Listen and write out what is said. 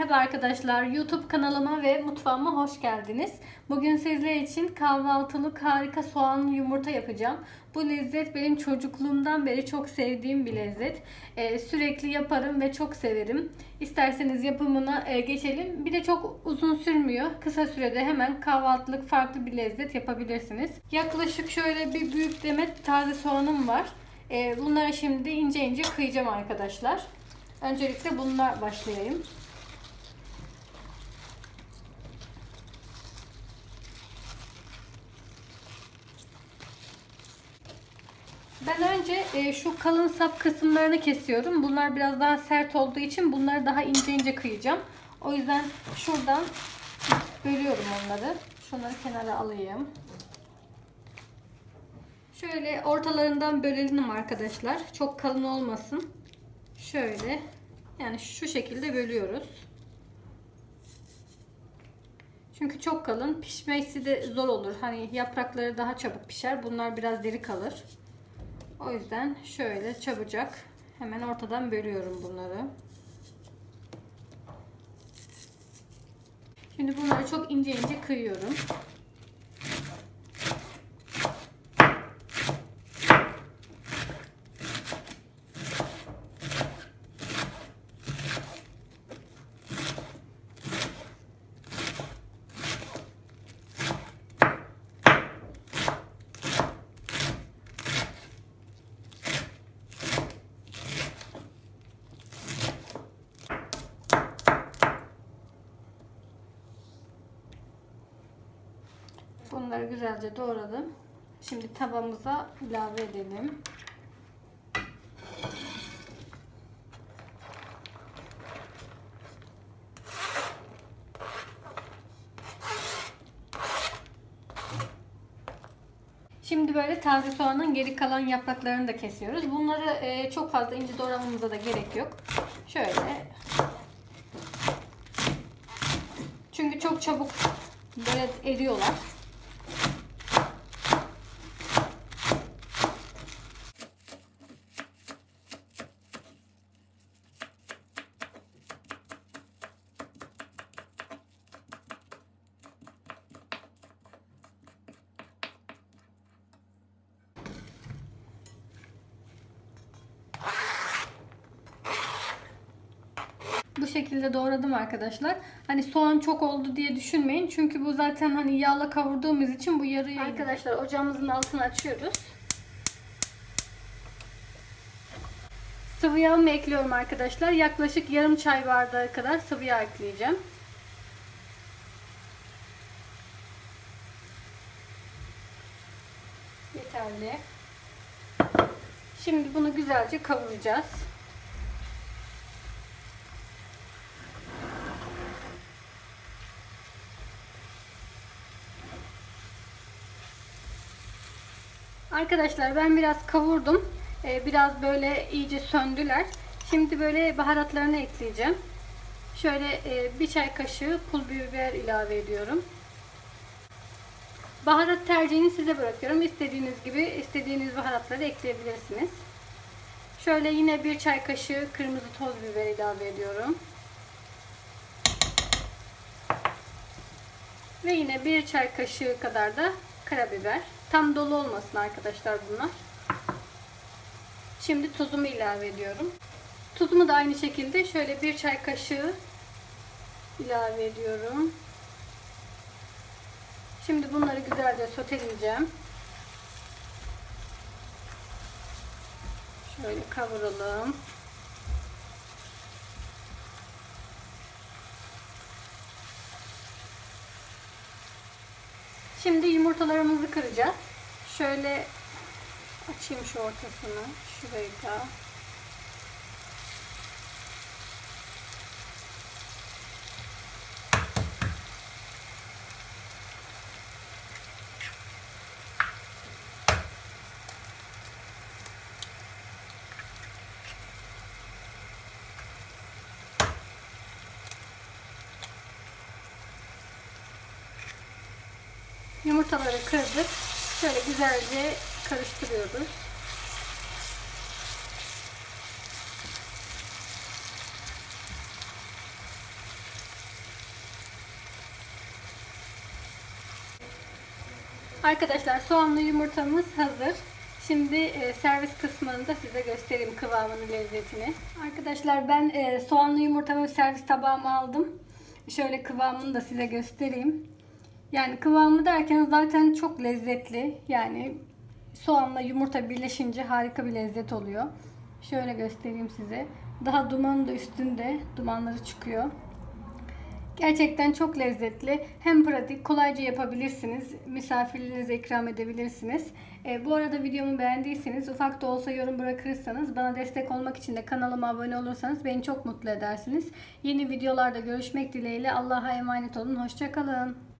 Merhaba arkadaşlar. YouTube kanalıma ve mutfağıma hoş geldiniz. Bugün sizler için kahvaltılık harika soğanlı yumurta yapacağım. Bu lezzet benim çocukluğumdan beri çok sevdiğim bir lezzet. Ee, sürekli yaparım ve çok severim. İsterseniz yapımına e, geçelim. Bir de çok uzun sürmüyor. Kısa sürede hemen kahvaltılık farklı bir lezzet yapabilirsiniz. Yaklaşık şöyle bir büyük demet taze soğanım var. Ee, bunları şimdi ince ince kıyacağım arkadaşlar. Öncelikle bunlar başlayayım. Ben önce e, şu kalın sap kısımlarını kesiyorum. Bunlar biraz daha sert olduğu için bunları daha ince ince kıyacağım. O yüzden şuradan bölüyorum onları. Şunları kenara alayım. Şöyle ortalarından bölelim arkadaşlar. Çok kalın olmasın. Şöyle yani şu şekilde bölüyoruz. Çünkü çok kalın. Pişmesi de zor olur. Hani yaprakları daha çabuk pişer. Bunlar biraz diri kalır. O yüzden şöyle çabucak hemen ortadan bölüyorum bunları. Şimdi bunları çok ince ince kıyıyorum. Bunları güzelce doğradım. Şimdi tavamıza ilave edelim. Şimdi böyle taze soğanın geri kalan yapraklarını da kesiyoruz. Bunları e, çok fazla ince doğramamıza da gerek yok. Şöyle. Çünkü çok çabuk böyle eriyorlar. Bu şekilde doğradım arkadaşlar. Hani soğan çok oldu diye düşünmeyin. Çünkü bu zaten hani yağla kavurduğumuz için bu yarıya Arkadaşlar ocağımızın altını açıyoruz. Sıvı yağımı ekliyorum arkadaşlar. Yaklaşık yarım çay bardağı kadar sıvı yağ ekleyeceğim. Yeterli. Şimdi bunu güzelce kavuracağız. Arkadaşlar ben biraz kavurdum. Ee, biraz böyle iyice söndüler. Şimdi böyle baharatlarını ekleyeceğim. Şöyle e, bir çay kaşığı pul biber ilave ediyorum. Baharat tercihini size bırakıyorum. İstediğiniz gibi istediğiniz baharatları ekleyebilirsiniz. Şöyle yine bir çay kaşığı kırmızı toz biber ilave ediyorum. Ve yine bir çay kaşığı kadar da karabiber. Tam dolu olmasın arkadaşlar bunlar. Şimdi tuzumu ilave ediyorum. Tuzumu da aynı şekilde şöyle bir çay kaşığı ilave ediyorum. Şimdi bunları güzelce soteleyeceğim. Şöyle kavuralım. Şimdi yumurtalarımızı kıracağız. Şöyle açayım şu ortasını. Şurayı da. Yumurtaları kırdık. Şöyle güzelce karıştırıyoruz. Arkadaşlar soğanlı yumurtamız hazır. Şimdi e, servis kısmını da size göstereyim kıvamını, lezzetini. Arkadaşlar ben e, soğanlı yumurtamı servis tabağıma aldım. Şöyle kıvamını da size göstereyim. Yani kıvamı derken zaten çok lezzetli. Yani soğanla yumurta birleşince harika bir lezzet oluyor. Şöyle göstereyim size. Daha dumanı da üstünde. Dumanları çıkıyor. Gerçekten çok lezzetli. Hem pratik, kolayca yapabilirsiniz. Misafirlerinize ikram edebilirsiniz. E, bu arada videomu beğendiyseniz ufak da olsa yorum bırakırsanız bana destek olmak için de kanalıma abone olursanız beni çok mutlu edersiniz. Yeni videolarda görüşmek dileğiyle Allah'a emanet olun. Hoşçakalın.